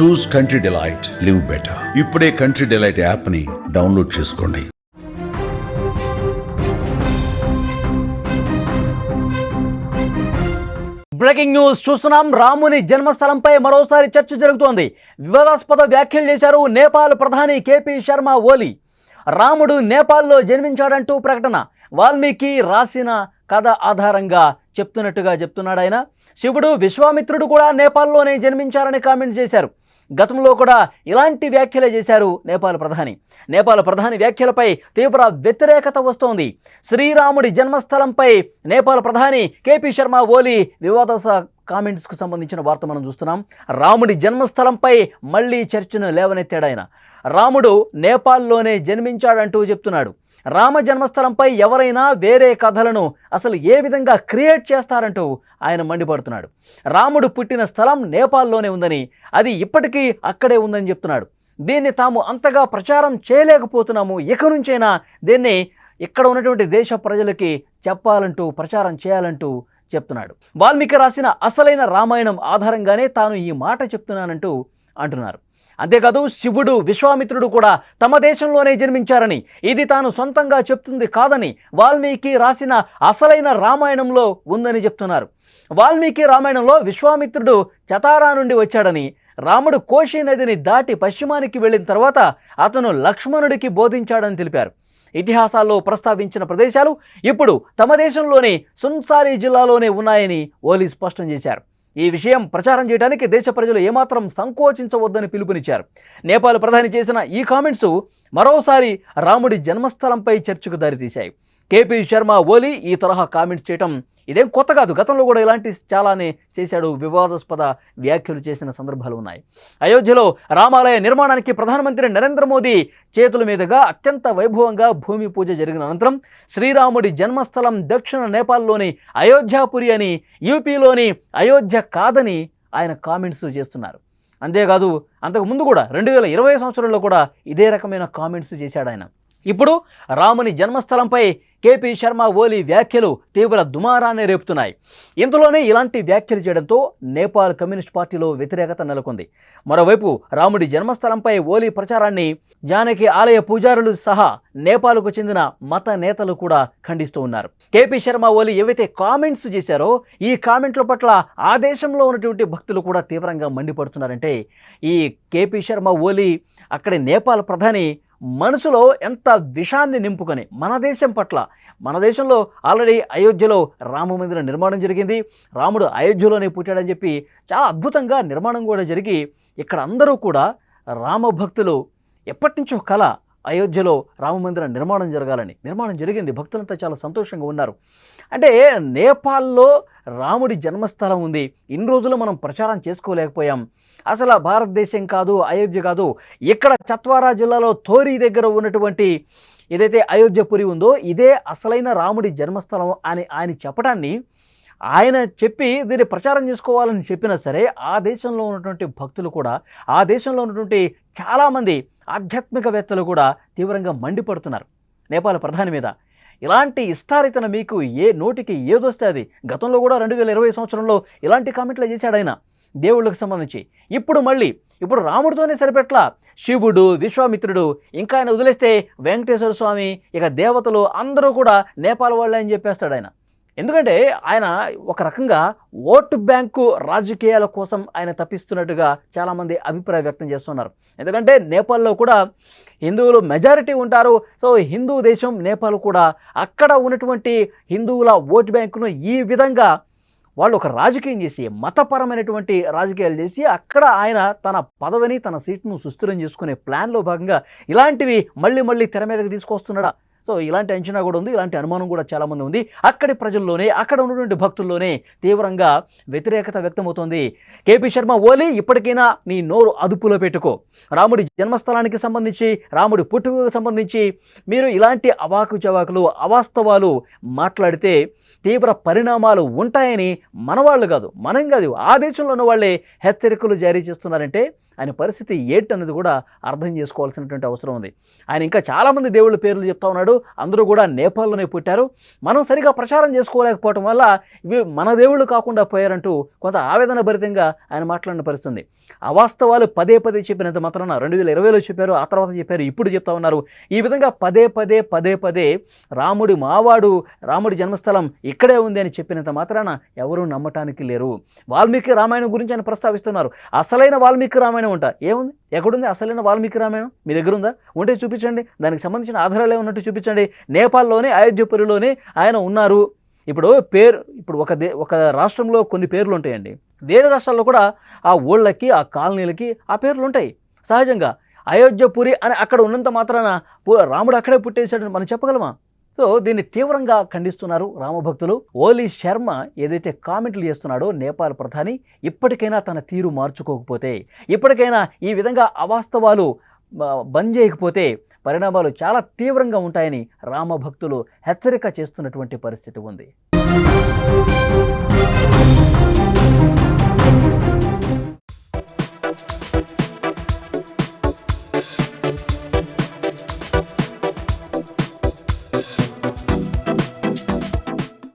Choose country delight live better ఇప్పుడే country delight యాప్ని download చేసుకోండి. బ్రేకింగ్ న్యూస్ చూస్తున్నాం. రాముని జన్మస్థలంపై మరోసారి చర్చ జరుగుతోంది. వివాదాస్పద వ్యాఖ్యలు చేశారు నేపాల్ ప్రధాని కేపీ శర్మ ఓలీ. రాముడు నేపాల్లో జన్మించాడంటూ ప్రకటన. వాల్మీకి రాసిన కథ ఆధారంగా చెప్తున్నట్టుగా చెప్తున్నాడు ఆయన శివుడు విశ్వామిత్రుడు కూడా నేపాల్లోనే జన్మించారని కామెంట్ చేశారు. గతంలో కూడా ఇలాంటి వ్యాఖ్యలే చేశారు నేపాల్ ప్రధాని. నేపాల్ ప్రధాని వ్యాఖ్యలపై తీవ్ర వ్యతిరేకత వస్తోంది. శ్రీరాముడి జన్మస్థలంపై నేపాల్ ప్రధాని కేపీ శర్మ ఓలీ వివాదాస కామెంట్స్కు సంబంధించిన వార్త మనం చూస్తున్నాం. రాముడి జన్మస్థలంపై మళ్ళీ చర్చను లేవనెత్తాడు ఆయన రాముడు నేపాల్లోనే జన్మించాడంటూ చెప్తున్నాడు. రామ జన్మస్థలంపై ఎవరైనా వేరే కథలను అసలు ఏ విధంగా క్రియేట్ చేస్తారంటూ ఆయన మండిపడుతున్నాడు. రాముడు పుట్టిన స్థలం నేపాల్లోనే ఉందని అది ఇప్పటికీ అక్కడే ఉందని చెప్తున్నాడు. దీన్ని తాము అంతగా ప్రచారం చేయలేకపోతున్నాము ఇక నుంచైనా దీన్ని ఇక్కడ ఉన్నటువంటి దేశ ప్రజలకి చెప్పాలంటూ ప్రచారం చేయాలంటూ చెప్తున్నాడు. వాల్మీకి రాసిన అసలైన రామాయణం ఆధారంగానే తాను ఈ మాట చెప్తున్నానంటూ అంటున్నారు. అంతేకాదు శివుడు విశ్వామిత్రుడు కూడా తమ దేశంలోనే జన్మించారని. ఇది తాను సొంతంగా చెప్తుంది కాదని వాల్మీకి రాసిన అసలైన రామాయణంలో ఉందని చెప్తున్నారు. వాల్మీకి రామాయణంలో విశ్వామిత్రుడు చతారా నుండి వచ్చాడని రాముడు కోశీ నదిని దాటి పశ్చిమానికి వెళ్ళిన తర్వాత అతను లక్ష్మణుడికి బోధించాడని తెలిపారు. ఇతిహాసాల్లో ప్రస్తావించిన ప్రదేశాలు ఇప్పుడు తమ దేశంలోని సున్సారీ జిల్లాలోనే ఉన్నాయని ఓలీ స్పష్టం చేశారు. ఈ విషయం ప్రచారం చేయడానికి దేశ ప్రజలు ఏమాత్రం సంకోచించవద్దని పిలుపునిచ్చారు. నేపాల్ ప్రధాని చేసిన ఈ కామెంట్స్ మరోసారి రాముడి జన్మస్థలంపై చర్చకు దారితీశాయి. కేపీ శర్మ ఓలీ ఈ తరహా కామెంట్స్ చేయటం ఇదేం కొత్త కాదు. గతంలో కూడా ఇలాంటి చాలానే చేశాడు. వివాదాస్పద వ్యాఖ్యలు చేసిన సందర్భాలు ఉన్నాయి. అయోధ్యలో రామాలయ నిర్మాణానికి ప్రధానమంత్రి నరేంద్ర మోదీ చేతుల మీదుగా అత్యంత వైభవంగా భూమి పూజ జరిగిన అనంతరం శ్రీరాముడి జన్మస్థలం దక్షిణ నేపాల్లోని అయోధ్యాపురి అని యూపీలోని అయోధ్య కాదని ఆయన కామెంట్స్ చేస్తున్నారు. అంతేకాదు అంతకు ముందు కూడా రెండు వేల ఇరవై సంవత్సరంలో కూడా ఇదే రకమైన కామెంట్స్ చేశాడు ఆయన. ఇప్పుడు రాముని జన్మస్థలంపై కేపీ శర్మ ఓలీ వ్యాఖ్యలు తీవ్ర దుమారాన్ని రేపుతున్నాయి. ఇందులోనే ఇలాంటి వ్యాఖ్యలు చేయడంతో నేపాల్ కమ్యూనిస్ట్ పార్టీలో వ్యతిరేకత నెలకొంది. మరోవైపు రాముడి జన్మస్థలంపై ఓలీ ప్రచారాన్ని జానకి ఆలయ పూజారులు సహా నేపాల్కు చెందిన మత నేతలు కూడా ఖండిస్తూ ఉన్నారు. కేపీ శర్మ ఓలీ ఏవైతే కామెంట్స్ చేశారో ఈ కామెంట్ల పట్ల ఆ దేశంలో ఉన్నటువంటి భక్తులు కూడా తీవ్రంగా మండిపడుతున్నారంటే ఈ కేపీ శర్మ ఓలీ అక్కడి నేపాల్ ప్రధాని మనసులో ఎంత విషాన్ని నింపుకొని మన దేశం పట్ల మన దేశంలో ఆల్రెడీ అయోధ్యలో రామ మందిర నిర్మాణం జరిగింది. రాముడు అయోధ్యలోనే పుట్టాడని చెప్పి చాలా అద్భుతంగా నిర్మాణం కూడా జరిగి ఇక్కడ అందరూ కూడా రామ భక్తులు ఎప్పటి నుంచో కళ అయోధ్యలో రామమందిర నిర్మాణం జరగాలని నిర్మాణం జరిగింది. భక్తులంతా చాలా సంతోషంగా ఉన్నారు. అంటే నేపాల్లో రాముడి జన్మస్థలం ఉంది. ఇన్ని రోజులు మనం ప్రచారం చేసుకోలేకపోయాం. అసలు భారతదేశం కాదు అయోధ్య కాదు ఇక్కడ చత్వారా జిల్లాలో థోరీ దగ్గర ఉన్నటువంటి ఏదైతే అయోధ్యపురి ఉందో ఇదే అసలైన రాముడి జన్మస్థలం అని ఆయన చెప్పడాన్ని ఆయన చెప్పి దీన్ని ప్రచారం చేసుకోవాలని చెప్పినా సరే ఆ దేశంలో ఉన్నటువంటి భక్తులు కూడా ఆ దేశంలో ఉన్నటువంటి చాలామంది ఆధ్యాత్మికవేత్తలు కూడా తీవ్రంగా మండిపడుతున్నారు. నేపాల్ ప్రధాని మీద. ఇలాంటి ఇష్టారితన మీకు ఏ నోటికి ఏదొస్తే అది. గతంలో కూడా రెండు వేల ఇరవై సంవత్సరంలో ఇలాంటి కామెంట్లు చేశాడు ఆయన. దేవుళ్ళకి సంబంధించి. ఇప్పుడు మళ్ళీ ఇప్పుడు రాముడితోనే సరిపెట్లా శివుడు విశ్వామిత్రుడు ఇంకా ఆయన వదిలేస్తే వెంకటేశ్వర స్వామి ఇక దేవతలు అందరూ కూడా నేపాల్ వాళ్ళే అని చెప్పేస్తాడు ఆయన. ఎందుకంటే ఆయన ఒక రకంగా ఓటు బ్యాంకు రాజకీయాల కోసం ఆయన తప్పిస్తున్నట్టుగా చాలామంది అభిప్రాయం వ్యక్తం చేస్తున్నారు. ఎందుకంటే నేపాల్లో కూడా హిందువులు మెజారిటీ ఉంటారు. సో హిందూ దేశం నేపాల్ కూడా అక్కడ ఉన్నటువంటి హిందువుల ఓటు బ్యాంకును ఈ విధంగా వాళ్ళు ఒక రాజకీయం చేసి మతపరమైనటువంటి రాజకీయాలు చేసి అక్కడ ఆయన తన పదవిని తన సీట్ను సుస్థిరం చేసుకునే ప్లాన్లో భాగంగా ఇలాంటివి మళ్ళీ మళ్ళీ తెర మీదకి తీసుకొస్తున్నాడా? సో ఇలాంటి అంచనా కూడా ఉంది ఇలాంటి అనుమానం కూడా చాలామంది ఉంది. అక్కడి ప్రజల్లోనే అక్కడ ఉన్నటువంటి భక్తుల్లోనే తీవ్రంగా వ్యతిరేకత వ్యక్తమవుతోంది. కేపీ శర్మ ఓలీ ఇప్పటికైనా నీ నోరు అదుపులో పెట్టుకో. రాముడి జన్మస్థలానికి సంబంధించి రాముడి పుట్టుకకు సంబంధించి మీరు ఇలాంటి అవాకు చవాకులు అవాస్తవాలు మాట్లాడితే తీవ్ర పరిణామాలు ఉంటాయని మనవాళ్ళు కాదు మనం కాదు ఆ దేశంలో ఉన్న వాళ్ళే హెచ్చరికలు జారీ చేస్తున్నారంటే ఆయన పరిస్థితి ఏంటన్నది కూడా అర్థం చేసుకోవాల్సినటువంటి అవసరం ఉంది. ఆయన ఇంకా చాలామంది దేవుళ్ళ పేర్లు చెప్తా ఉన్నాడు. అందరూ కూడా నేపాల్లోనే పుట్టారు. మనం సరిగా ప్రచారం చేసుకోలేకపోవటం వల్ల ఇవి మన దేవుళ్ళు కాకుండా పోయారంటూ కొంత ఆవేదన భరితంగా ఆయన మాట్లాడిన పరిస్థితుంది. అవాస్తవాలు పదే పదే చెప్పినంత మాత్రాన రెండు వేల ఇరవైలో చెప్పారు ఆ తర్వాత చెప్పారు ఇప్పుడు చెప్తా ఉన్నారు. ఈ విధంగా పదే పదే పదే పదే రాముడి మావాడు రాముడి జన్మస్థలం ఇక్కడే ఉంది అని చెప్పినంత మాత్రాన ఎవరూ నమ్మటానికి లేరు. వాల్మీకి రామాయణం గురించి ఆయన ప్రస్తావిస్తున్నారు. అసలైన వాల్మీకి రామాయణం ఉంటా. ఏముంది? ఎక్కడుంది? అసలైన వాల్మీకి రామాయణం మీ దగ్గర ఉందా ఉంటే చూపించండి. దానికి సంబంధించిన ఆధారాలు ఉన్నట్టు చూపించండి. నేపాల్లోనే అయోధ్యపురిలోనే ఆయన ఉన్నారు. ఇప్పుడు పేరు ఇప్పుడు ఒక దే ఒక రాష్ట్రంలో కొన్ని పేర్లు ఉంటాయండి వేరే రాష్ట్రాల్లో కూడా ఆ ఊళ్ళకి ఆ కాలనీలకి ఆ పేర్లు ఉంటాయి సహజంగా అయోధ్యపురి అని అక్కడ ఉన్నంత మాత్రాన రాముడు అక్కడే పుట్టేశాడని మనం చెప్పగలమా? సో దీన్ని తీవ్రంగా ఖండిస్తున్నారు రామభక్తులు. ఓలీ శర్మ ఏదైతే కామెంట్లు చేస్తున్నాడో నేపాల్ ప్రధాని ఇప్పటికైనా తన తీరు మార్చుకోకపోతే ఇప్పటికైనా ఈ విధంగా అవాస్తవాలు బంద్ చేయకపోతే పరిణామాలు చాలా తీవ్రంగా ఉంటాయని రామభక్తులు హెచ్చరిక చేస్తున్నటువంటి పరిస్థితి ఉంది.